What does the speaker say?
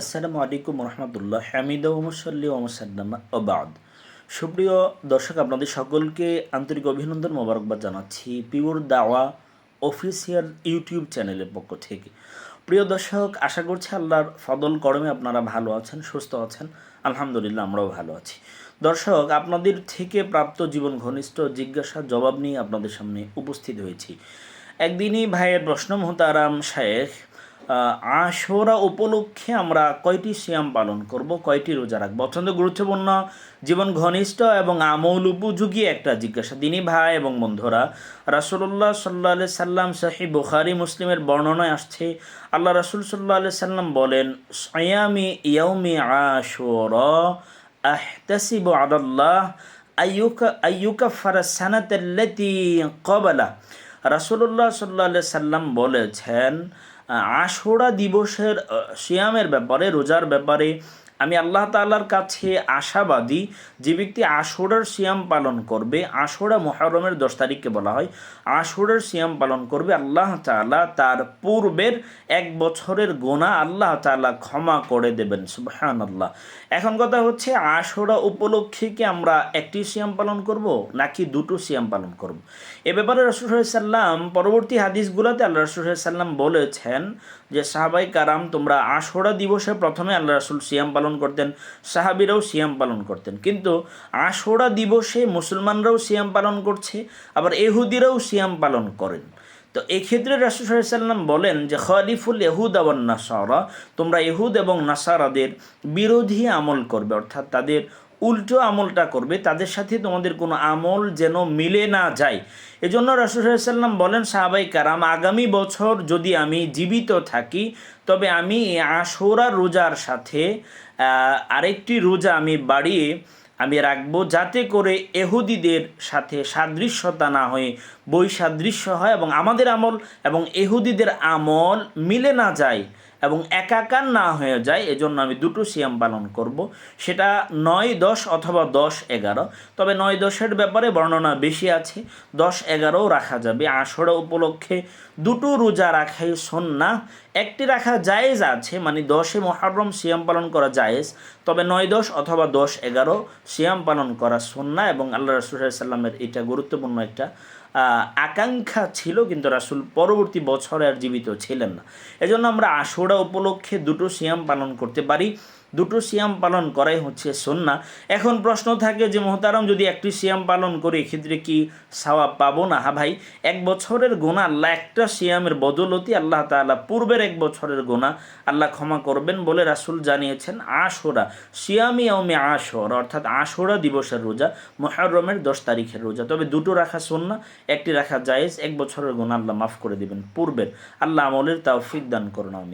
আসসালামু আলাইকুম রহমতুল্লাহ হামিদ ওমসল্লি ওমসাল্লাম ওবাদ সুপ্রিয় দর্শক আপনাদের সকলকে আন্তরিক অভিনন্দন মোবারকবাদ জানাচ্ছি পিওর দাওয়া অফিসিয়াল ইউটিউব চ্যানেলের পক্ষ থেকে। প্রিয় দর্শক আশা করছি আল্লাহর ফদল করমে আপনারা ভালো আছেন সুস্থ আছেন আলহামদুলিল্লাহ আমরাও ভালো আছি। দর্শক আপনাদের থেকে প্রাপ্ত জীবন ঘনিষ্ঠ জিজ্ঞাসার জবাব নিয়ে আপনাদের সামনে উপস্থিত হয়েছি। একদিনই ভাইয়ের প্রশ্ন মোহতারাম আহ, আশোরা উপলক্ষে আমরা কয়টি সিয়াম পালন করব, কয়টি রোজা রাখব? অত্যন্ত গুরুত্বপূর্ণ, জীবন ঘনিষ্ঠ এবং আমল উপযোগী একটা জিজ্ঞাসা। দিনী ভাই এবং বন্ধুরা রাসুল্লাহ সাল্লাহ আলি সাল্লাম সাহি বুখারি, মুসলিমের বর্ণনায় আসছে, আল্লাহ রাসুল সাল্লাহ সাল্লাম বলেন, সয়ামি ইয়াউমি আশোরা, আহতাসিবু আদাল্লাহ, আইয়ুকা আইয়ুকা ফারাসানাতাল্লাতি কবালা। রাসূলুল্লাহ সাল্লাহ সাল্লাম বলেছেন আশোরা দিবসের সিয়ামের ব্যাপারে রোজার ব্যাপারে আমি আল্লাহ তাআলার কাছে আশাবাদী যে ব্যক্তি আশোরার সিয়াম পালন করবে, আশোরা মহরমের দশ তারিখকে বলা হয়, আশোরার সিয়াম পালন করবে, আল্লাহ তাআলা তার পূর্বের এক বছরের গোনা আল্লাহ তাআলা ক্ষমা করে দেবেন সুবহান আল্লাহ এখন কথা হচ্ছে, আশোরা উপলক্ষে কি আমরা একটি সিয়াম পালন করব, নাকি দুটো সিয়াম পালন করব? এ ব্যাপারে রসুল সাল্লাম পরবর্তী হাদিসগুলোতে আল্লাহ রসুল সাল্লাম বলেছেন যে সাহাবাই কারাম তোমরা আশোরা দিবসে প্রথমে আল্লাহ রাসুল সিয়াম পালন করতেন, সাহাবিরাও সিয়াম পালন করতেন। কিন্তু আশোরা দিবসে মুসলমানরাও সিয়াম পালন করছে, আবার এহুদিরাও সিয়াম পালন করেন। তো এক্ষেত্রে রাসুল সাল্লাম বলেন যে, খলিফুল এহুদ আবার নাসারা, তোমরা এহুদ এবং নাসারাদের বিরোধী আমল করবে, অর্থাৎ তাদের উল্টো আমলটা করবে, তাদের সাথে তোমাদের কোনো আমল যেন মিলে না যায়। এজন্য রাসুসাল্লাম বলেন, সাহাবাই কারাম, আগামী বছর যদি আমি জীবিত থাকি, তবে আমি আশোরা রোজার সাথে আরেকটি রোজা আমি বাড়িয়ে আমি রাখব, যাতে করে এহুদিদের সাথে সাদৃশ্যতা না হয়ে, বৈসাদৃশ্য হয় এবং আমাদের আমল এবং এহুদিদের আমল মিলে না যায়। এবং একাকার না হয়ে যায়, এজন্য আমি দুটো সিয়াম পালন করব। সেটা নয়, দশ অথবা দশ, এগারো। তবে নয়, দশের ব্যাপারে বর্ণনা বেশি আছে। দশ এগারোও রাখা যাবে। আষাঢ় উপলক্ষে দুটো রোজা রাখাই সন্না একটি রাখা জায়েজ আছে মানে দশে মহারম সিয়াম পালন করা জায়েজ। তবে নয়, দশ অথবা দশ, এগারো সিয়াম পালন করা সন্না এবং আল্লাহ রসুল সাল্লামের এটা গুরুত্বপূর্ণ একটা আকাঙ্ক্ষা ছিল, কিন্তু রাসুল পরবর্তী বছরে আর জীবিত ছিলেন না। এজন্য আমরা আশুরা উপলক্ষে দুটো সিয়াম পালন করতে পারি। দুটো সিয়াম পালন করাই হচ্ছে সন্না এখন প্রশ্ন থাকে যে, মোহতারাম, যদি একটি সিয়াম পালন করি, এক্ষেত্রে কি সাওয়াব পাবো না? হা ভাই, এক বছরের গোনা আল্লাহ একটা সিয়ামের বদলতি আল্লাহ তাআলা পূর্বের এক বছরের গোনা আল্লাহ ক্ষমা করবেন বলে রাসুল জানিয়েছেন আশোরা। সিয়ামি আউমে আশর, অর্থাৎ আশোরা দিবসের রোজা মহরমের দশ তারিখের রোজা। তবে দুটো রাখা সন্না একটি রাখা জায়েজ, এক বছরের গোনা আল্লাহ মাফ করে দিবেন পূর্বের। আল্লাহ আমলের তাওফিক দান করুন আমি